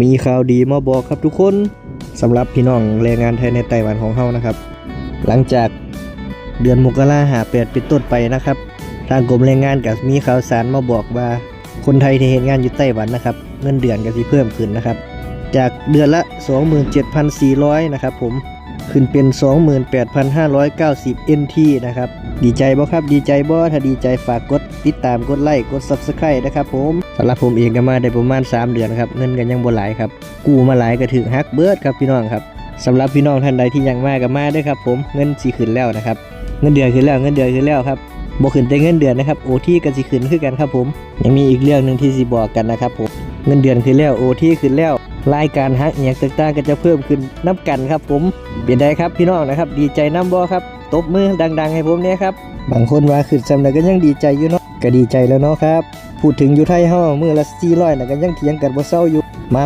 มีข่าวดีมาบอกครับทุกคนสำหรับพี่น้องแรงงานไทยในไต้หวันของเฮานะครับ หลังจากเดือนมกราหาแปดเป็นต้นไปนะครับ ทางกรมแรงงานก็มีข่าวสารมาบอกว่า คนไทยที่เห็นงานอยู่ไต้หวันนะครับ เงินเดือนก็สิเพิ่มขึ้นนะครับ จากเดือนละ 27,400 นะครับผม ขึ้นเป็น 28,590 NT นะครับ ดีใจบ่ครับ ดีใจบ่ถ้าดีใจฝากกดติดตามกดไลค์กด Subscribe นะครับผมสำหรับผมเองก็มาได้ประมาณ 3 เดือนครับ เงินกันยังบ่หลายครับ กู้มาหลายก็ถึงฮักเบิร์ดครับพี่น้องครับสำหรับพี่น้องท่านใดที่ยังมาก็มาด้วยครับผมเงินสิขึ้นแล้วนะครับ เงินเดือนขึ้นแล้วเงินเดือนขึ้นแล้วครับบ่ขึ้นแต่เงินเดือนนะครับโอที่ก็สิขึ้นคือกันครับผม ยังมีอีกเรื่องหนึ่งที่สิบอกกันนะครับผม เงินเดือนขึ้นแล้วโอทีขึ้นแล้วรายการฮักอหย่างต่างๆก็จะเพิ่มขึ้นนับกันครับผมเปลี่ยนได้ครับพี่น้องนะครับ ดีใจน้ำบ่ครับตบมือดัง ๆ ให้ผมเนี่ยครับบางคนว่าขึ้นจำได้ก็ยังดีใจอยู่เนาะก็ดีใจแล้วเนาะครับพูดถึงอยู่ไทยเฮามือละ400น่ะก็ยังเถียงกันบ่เศร้าอยู่มา